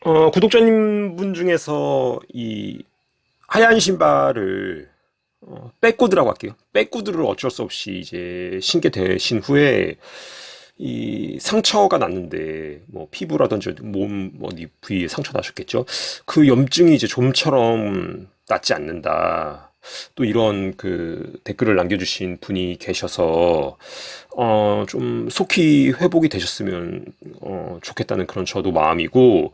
어, 구독자님 분 중에서 이 하얀 신발을 어, 백구드라고 할게요. 백구드를 어쩔 수 없이 이제 신게 되신 후에 이 상처가 났는데 뭐 피부라든지 몸 어디 부위에 상처 나셨겠죠. 그 염증이 이제 좀처럼 낫지 않는다. 또 이런 그 댓글을 남겨주신 분이 계셔서 어, 좀 속히 회복이 되셨으면 어, 좋겠다는 그런 저도 마음이고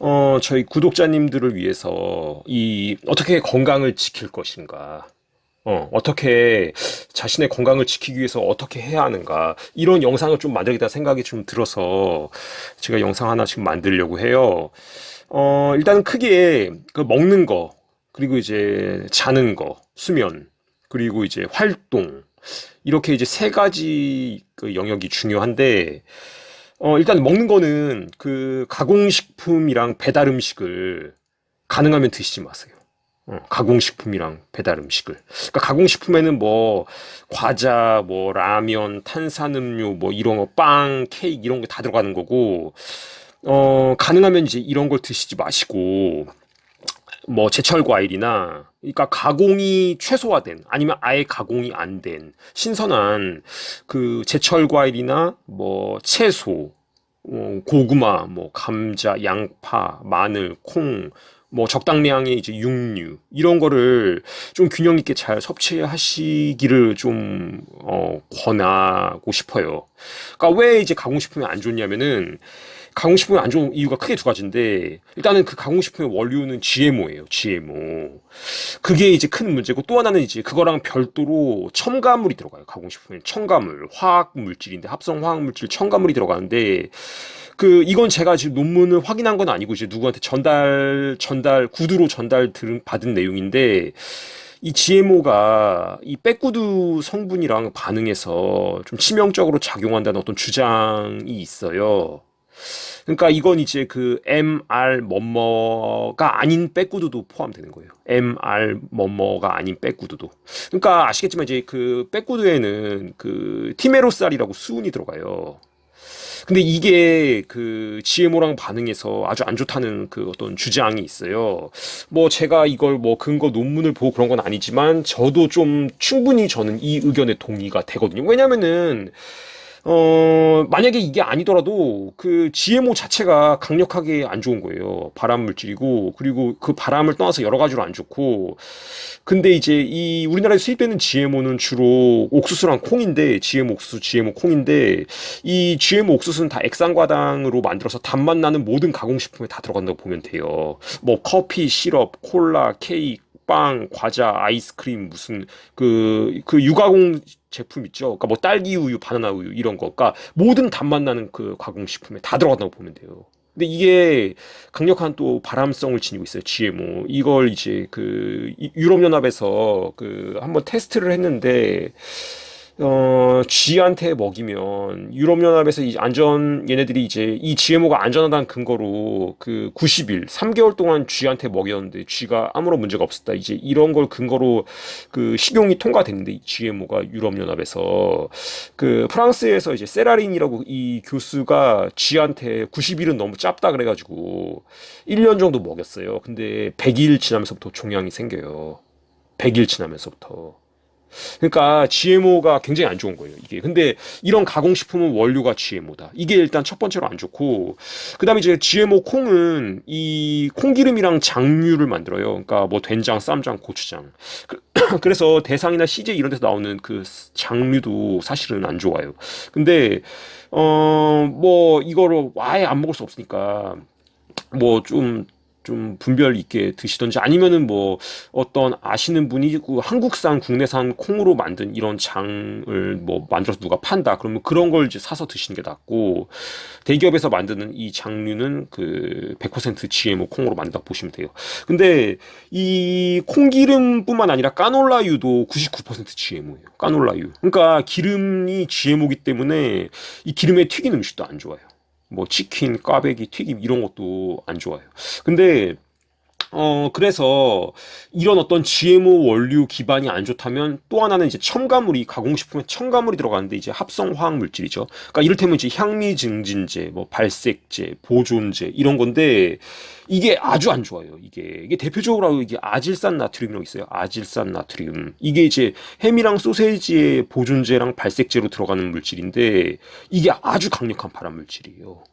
어, 저희 구독자님들을 위해서 이 어떻게 건강을 지킬 것인가 어, 어떻게 자신의 건강을 지키기 위해서 어떻게 해야 하는가 이런 영상을 좀 만들겠다 생각이 좀 들어서 제가 영상 하나 지금 만들려고 해요. 어, 일단은 크게 그 먹는 거 그리고 이제 자는 거 수면 그리고 이제 활동 이렇게 이제 세 가지 그 영역이 중요한데 어, 일단 먹는 거는 그 가공식품이랑 배달 음식을 가능하면 드시지 마세요. 어, 가공식품이랑 배달 음식을. 그러니까 가공식품에는 뭐 과자, 뭐 라면, 탄산음료, 뭐 이런 거, 빵, 케이크 이런 게다 들어가는 거고, 어, 가능하면 이제 이런 걸 드시지 마시고, 뭐 제철 과일이나 그러니까 가공이 최소화된 아니면 아예 가공이 안 된 신선한 그 제철 과일이나 뭐 채소, 어, 고구마, 뭐 감자, 양파, 마늘, 콩, 뭐 적당량의 이제 육류 이런 거를 좀 균형 있게 잘 섭취하시기를 좀 어, 권하고 싶어요. 그러니까 왜 이제 가공식품이 안 좋냐면은 가공식품이 안 좋은 이유가 크게 두 가지인데 일단은 그 가공식품의 원료는 GMO예요. GMO. 그게 이제 큰 문제고 또 하나는 이제 그거랑 별도로 첨가물이 들어가요. 가공식품에 첨가물, 화학 물질인데 합성 화학 물질 첨가물이 들어가는데 그 이건 제가 지금 논문을 확인한 건 아니고 이제 누구한테 전달 전달 구두로 전달 들 받은 내용인데 이 GMO가 이 백구두 성분이랑 반응해서 좀 치명적으로 작용한다는 어떤 주장이 있어요. 그러니까 이건 이제 그 MR 뭐뭐가 아닌 백구두도 포함되는 거예요. MR 뭐뭐가 아닌 백구두도. 그러니까 아시겠지만 이제 그 백구두에는 그 티메로살이라고 수은이 들어가요. 근데 이게 그 GMO랑 반응해서 아주 안 좋다는 그 어떤 주장이 있어요. 뭐 제가 이걸 뭐 근거 논문을 보고 그런 건 아니지만 저도 좀 충분히 저는 이 의견에 동의가 되거든요. 왜냐면은 어, 만약에 이게 아니더라도 그 GMO 자체가 강력하게 안 좋은 거예요. 발암 물질이고, 그리고 그 바람을 떠나서 여러 가지로 안 좋고, 근데 이제 이 우리나라에 수입되는 GMO는 주로 옥수수랑 콩인데, GMO 옥수수, GMO 콩인데, 이 GMO 옥수수는 다 액상과당으로 만들어서 단맛 나는 모든 가공식품에 다 들어간다고 보면 돼요. 뭐 커피, 시럽, 콜라, 케이크, 빵, 과자, 아이스크림, 무슨 그, 그 유가공 제품 있죠. 그러니까 뭐 딸기 우유, 바나나 우유 이런 거. 그러니까 모든 단맛 나는 그 가공 식품에 다 들어간다고 보면 돼요. 근데 이게 강력한 또 발암성을 지니고 있어요. GMO. 이걸 이제 그 유럽 연합에서 그 한번 테스트를 했는데 어, 쥐한테 먹이면 유럽연합에서 이 안전 얘네들이 이제 이 GMO가 안전하다는 근거로 그 90일 3개월 동안 쥐한테 먹였는데 쥐가 아무런 문제가 없었다. 이제 이런 걸 근거로 그 식용이 통과됐는데 이 GMO가 유럽연합에서 그 프랑스에서 이제 세라린이라고 이 교수가 쥐한테 90일은 너무 짧다 그래가지고 1년 정도 먹였어요. 근데 100일 지나면서부터 종양이 생겨요. 100일 지나면서부터. 그러니까 GMO가 굉장히 안 좋은 거예요, 이게. 근데 이런 가공식품은 원료가 GMO다. 이게 일단 첫 번째로 안 좋고, 그 다음에 이제 GMO 콩은 이 콩기름이랑 장류를 만들어요. 그러니까 뭐 된장, 쌈장, 고추장. 그, 그래서 대상이나 CJ 이런 데서 나오는 그 장류도 사실은 안 좋아요. 근데, 어, 뭐 이거를 아예 안 먹을 수 없으니까, 뭐좀 좀 분별 있게 드시던지 아니면은 뭐 어떤 아시는 분이 그 한국산 국내산 콩으로 만든 이런 장을 뭐 만들어서 누가 판다 그러면 그런 걸 이제 사서 드시는 게 낫고 대기업에서 만드는 이 장류는 그 100% GMO 콩으로 만든다 보시면 돼요. 근데 이 콩기름뿐만 아니라 까놀라유도 99% GMO예요. 까놀라유. 그러니까 기름이 GMO기 때문에 이 기름에 튀긴 음식도 안 좋아요. 뭐 치킨, 꽈배기, 튀김 이런 것도 안 좋아요. 근데 어, 그래서 이런 어떤 GMO 원료 기반이 안 좋다면 또 하나는 이제 첨가물이 가공식품에 첨가물이 들어가는데 이제 합성 화학 물질이죠. 그러니까 이를테면 이제 향미 증진제, 뭐 발색제, 보존제 이런 건데 이게 아주 안 좋아요. 이게 이게 대표적으로 이게 아질산 나트륨이라고 있어요. 아질산 나트륨. 이게 이제 햄이랑 소세지의 보존제랑 발색제로 들어가는 물질인데 이게 아주 강력한 발암 물질이에요.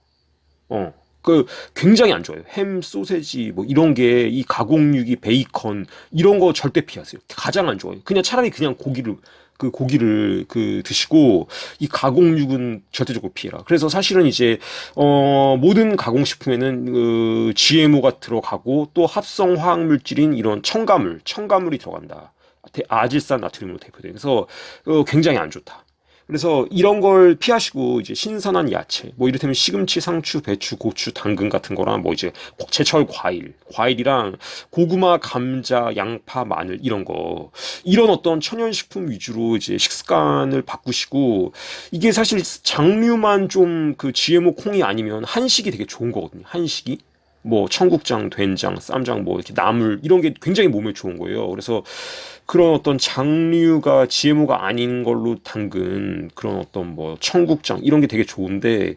어. 그 굉장히 안 좋아요. 햄, 소세지 뭐 이런 게 이 가공육이 베이컨 이런 거 절대 피하세요. 가장 안 좋아요. 그냥 차라리 그냥 고기를 그 고기를 그 드시고 이 가공육은 절대적으로 피해라. 그래서 사실은 이제 어 모든 가공식품에는 그 GMO가 들어가고 또 합성 화학 물질인 이런 첨가물, 첨가물이 들어간다. 대- 아질산 나트륨으로 대표돼. 그래서 어, 굉장히 안 좋다. 그래서 이런 걸 피하시고 이제 신선한 야채, 뭐 이를테면 시금치, 상추, 배추, 고추, 당근 같은 거랑 뭐 이제 제철 과일, 과일이랑 고구마, 감자, 양파, 마늘 이런 거 이런 어떤 천연식품 위주로 이제 식습관을 바꾸시고 이게 사실 장류만 좀 그 GMO 콩이 아니면 한식이 되게 좋은 거거든요. 한식이. 뭐 청국장, 된장, 쌈장 뭐 이렇게 나물 이런 게 굉장히 몸에 좋은 거예요. 그래서 그런 어떤 장류가 GMO가 아닌 걸로 담근 그런 어떤 뭐 청국장 이런 게 되게 좋은데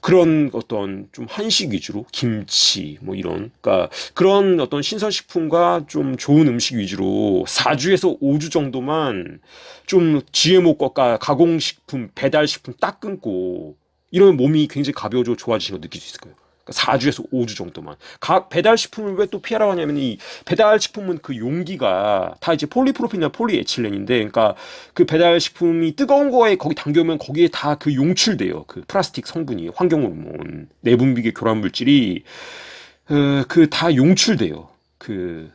그런 어떤 좀 한식 위주로 김치 뭐 이런 그러니까 그런 어떤 신선식품과 좀 좋은 음식 위주로 4주에서 5주 정도만 좀 GMO 거가 가공식품 배달식품 딱 끊고 이러면 몸이 굉장히 가벼워지고 좋아지는 걸 느낄 수 있을 거예요. 그러니까 4주에서 5주 정도만. 각 배달 식품을 왜 또 피하라고 하냐면 이 배달 식품은 그 용기가 다 이제 폴리프로필이나 폴리에틸렌인데 그러니까 그 배달 식품이 뜨거운 거에 거기 담겨오면 거기에 다 그 용출돼요. 그 플라스틱 성분이 환경 호르몬, 내분비계 교란 물질이 그 다 용출돼요. 그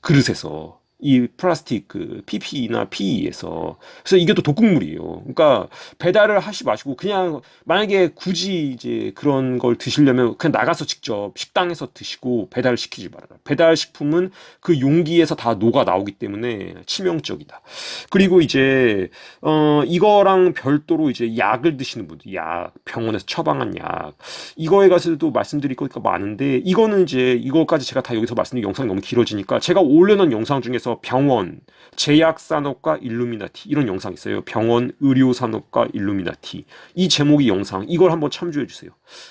그릇에서. 이 플라스틱 그 PP나 PE에서 그래서 이게 또 독극물이에요. 그러니까 배달을 하시 마시고 그냥 만약에 굳이 이제 그런 걸 드시려면 그냥 나가서 직접 식당에서 드시고 배달을 시키지 말아라. 배달 식품은 그 용기에서 다 녹아 나오기 때문에 치명적이다. 그리고 이제 어 이거랑 별도로 이제 약을 드시는 분들, 약 병원에서 처방한 약 이거에 가서도 말씀드릴 거가 많은데 이거는 이제 이거까지 제가 다 여기서 말씀드린 영상이 너무 길어지니까 제가 올려놓은 영상 중에서 병원, 제약산업과 일루미나티 이런 영상 있어요. 병원, 의료산업과 일루미나티 이 제목이 영상 이걸 한번 참조해 주세요.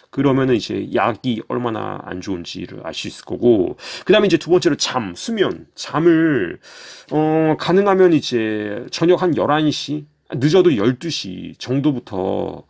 그러면은 이제 약이 얼마나 안 좋은지를 알 수 있을 거고 그 다음에 이제 두 번째로 잠, 수면 잠을 어 가능하면 이제 저녁 한 11시 늦어도 12시 정도부터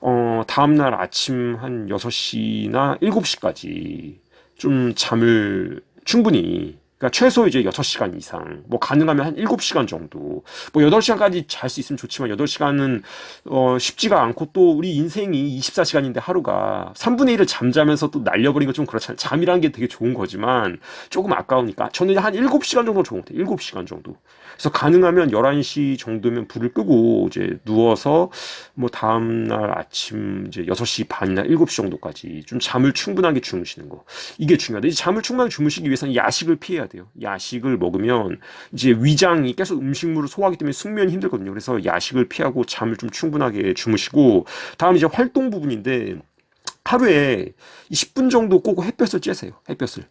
어 다음 날 아침 한 6시나 7시까지 좀 잠을 충분히 그러니까 최소 이제 6시간 이상, 뭐 가능하면 한 7시간 정도, 뭐 8시간까지 잘 수 있으면 좋지만 8시간은 어 쉽지가 않고 또 우리 인생이 24시간인데 하루가 3분의 1을 잠자면서 또 날려버리는 건좀 그렇잖아요. 잠이라는 게 되게 좋은 거지만 조금 아까우니까 저는 한 7시간 정도 좋은 것 같아요. 7시간 정도. 그래서 가능하면 11시 정도면 불을 끄고 이제 누워서 뭐 다음 날 아침 이제 6시 반이나 7시 정도까지 좀 잠을 충분하게 주무시는 거. 이게 중요하다. 이 잠을 충분하게 주무시기 위해서는 야식을 피해야 돼요. 야식을 먹으면 이제 위장이 계속 음식물을 소화하기 때문에 숙면이 힘들거든요. 그래서 야식을 피하고 잠을 좀 충분하게 주무시고 다음 이제 활동 부분인데 하루에 10분 정도 꼭 햇볕을 쬐세요. 햇볕을.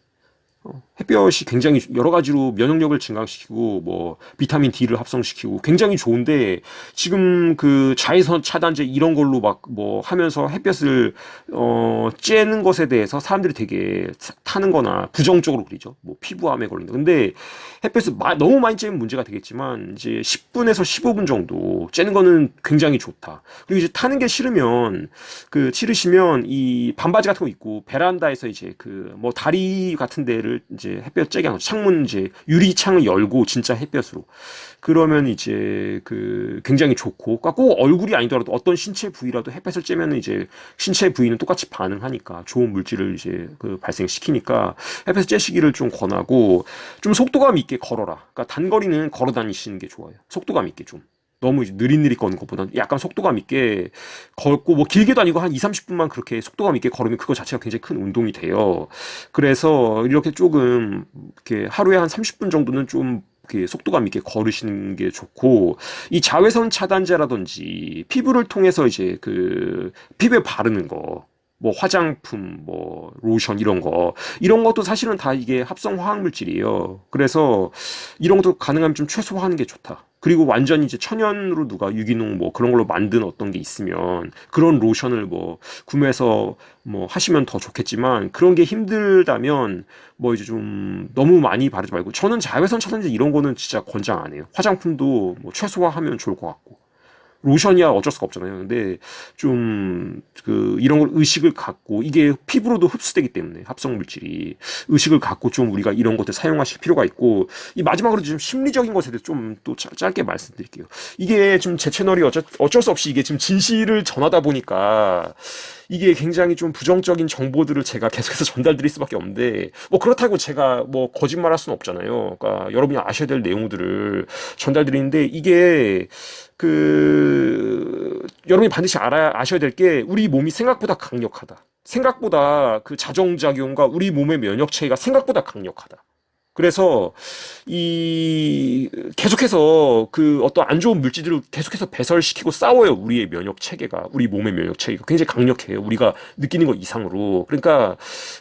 어, 햇볕이 굉장히 여러 가지로 면역력을 증강시키고 뭐 비타민 D를 합성시키고 굉장히 좋은데 지금 그 자외선 차단제 이런 걸로 막 뭐 하면서 햇볕을 어 쬐는 것에 대해서 사람들이 되게 타는 거나 부정적으로 그리죠. 뭐 피부암에 걸린다. 근데 햇볕을 마- 너무 많이 쬐면 문제가 되겠지만 이제 10분에서 15분 정도 쬐는 거는 굉장히 좋다. 그리고 이제 타는 게 싫으면 그 싫으시면 이 반바지 같은 거 입고 베란다에서 이제 그 뭐 다리 같은 데를 이제 햇볕 쬐게 하는. 창문 이제 유리창을 열고 진짜 햇볕으로 그러면 이제 그 굉장히 좋고 그러니까 꼭 얼굴이 아니더라도 어떤 신체 부위라도 햇볕을 쬐면 이제 신체 부위는 똑같이 반응하니까 좋은 물질을 이제 그 발생시키니까 햇볕 쬐시기를 좀 권하고 좀 속도감 있게 걸어라. 그러니까 단거리는 걸어 다니시는 게 좋아요. 속도감 있게 좀. 너무 이제 느릿느릿 걷는 것보다는 약간 속도감 있게 걷고 뭐 길게도 아니고 한 2, 30분만 그렇게 속도감 있게 걸으면 그거 자체가 굉장히 큰 운동이 돼요. 그래서 이렇게 조금 이렇게 하루에 한 30분 정도는 좀 이렇게 속도감 있게 걸으시는 게 좋고 이 자외선 차단제라든지 피부를 통해서 이제 그 피부에 바르는 거 뭐 화장품, 뭐 로션 이런 거 이런 것도 사실은 다 이게 합성 화학 물질이에요. 그래서 이런 것도 가능하면 좀 최소화하는 게 좋다. 그리고 완전히 이제 천연으로 누가 유기농 뭐 그런 걸로 만든 어떤 게 있으면 그런 로션을 뭐 구매해서 뭐 하시면 더 좋겠지만 그런 게 힘들다면 뭐 이제 좀 너무 많이 바르지 말고 저는 자외선 차단제 이런 거는 진짜 권장 안 해요. 화장품도 뭐 최소화하면 좋을 것 같고. 로션이야 어쩔 수가 없잖아요. 근데 좀 그 이런 걸 의식을 갖고 이게 피부로도 흡수되기 때문에 합성 물질이 의식을 갖고 좀 우리가 이런 것들 사용하실 필요가 있고 이 마지막으로 좀 심리적인 것에 대해서 좀또 짧게 말씀드릴게요. 이게 좀제 채널이 어쩔, 어쩔 수 없이 이게 지금 진실을 전하다 보니까 이게 굉장히 좀 부정적인 정보들을 제가 계속해서 전달드릴 수밖에 없는데 뭐 그렇다고 제가 뭐 거짓말할 수는 없잖아요. 그러니까 여러분이 아셔야 될 내용들을 전달드리는데 이게 그 여러분이 반드시 알아야 아셔야 될 게 우리 몸이 생각보다 강력하다. 생각보다 그 자정작용과 우리 몸의 면역 체계가 생각보다 강력하다. 그래서 이 계속해서 그 어떤 안 좋은 물질들을 계속해서 배설시키고 싸워요. 우리의 면역 체계가 우리 몸의 면역 체계가 굉장히 강력해요. 우리가 느끼는 것 이상으로. 그러니까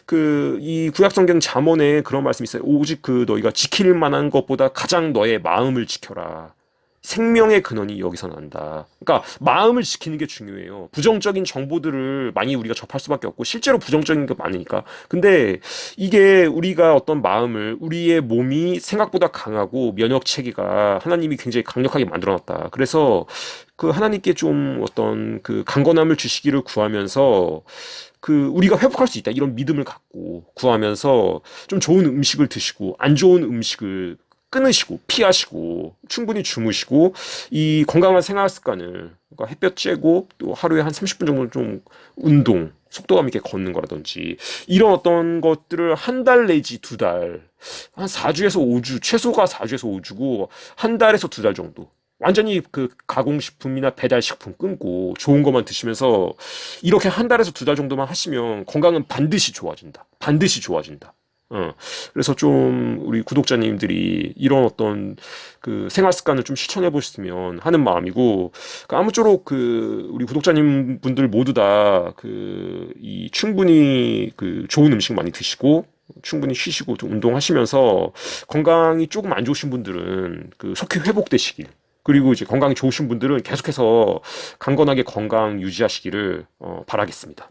그 이 구약 성경 잠언에 그런 말씀이 있어요. 오직 그 너희가 지킬 만한 것보다 가장 너의 마음을 지켜라. 생명의 근원이 여기서 난다. 그러니까 마음을 지키는 게 중요해요. 부정적인 정보들을 많이 우리가 접할 수밖에 없고 실제로 부정적인 게 많으니까. 근데 이게 우리가 어떤 마음을 우리의 몸이 생각보다 강하고 면역 체계가 하나님이 굉장히 강력하게 만들어 놨다. 그래서 그 하나님께 좀 어떤 그 강건함을 주시기를 구하면서 그 우리가 회복할 수 있다 이런 믿음을 갖고 구하면서 좀 좋은 음식을 드시고 안 좋은 음식을 끊으시고 피하시고 충분히 주무시고 이 건강한 생활 습관을 그러니까 햇볕 쬐고 또 하루에 한 30분 정도 좀 운동 속도감 있게 걷는 거라든지 이런 어떤 것들을 한 달 내지 두 달 한 4주에서 5주 최소가 4주에서 5주고 한 달에서 두 달 정도 완전히 그 가공식품이나 배달식품 끊고 좋은 것만 드시면서 이렇게 한 달에서 두 달 정도만 하시면 건강은 반드시 좋아진다. 반드시 좋아진다. 어, 그래서 좀 우리 구독자님들이 이런 어떤 그 생활 습관을 좀 실천해 보셨으면 하는 마음이고 그 아무쪼록 그 우리 구독자님 분들 모두 다 그 이 충분히 그 좋은 음식 많이 드시고 충분히 쉬시고 좀 운동하시면서 건강이 조금 안 좋으신 분들은 그 속히 회복되시길 그리고 이제 건강이 좋으신 분들은 계속해서 강건하게 건강 유지하시기를 어, 바라겠습니다.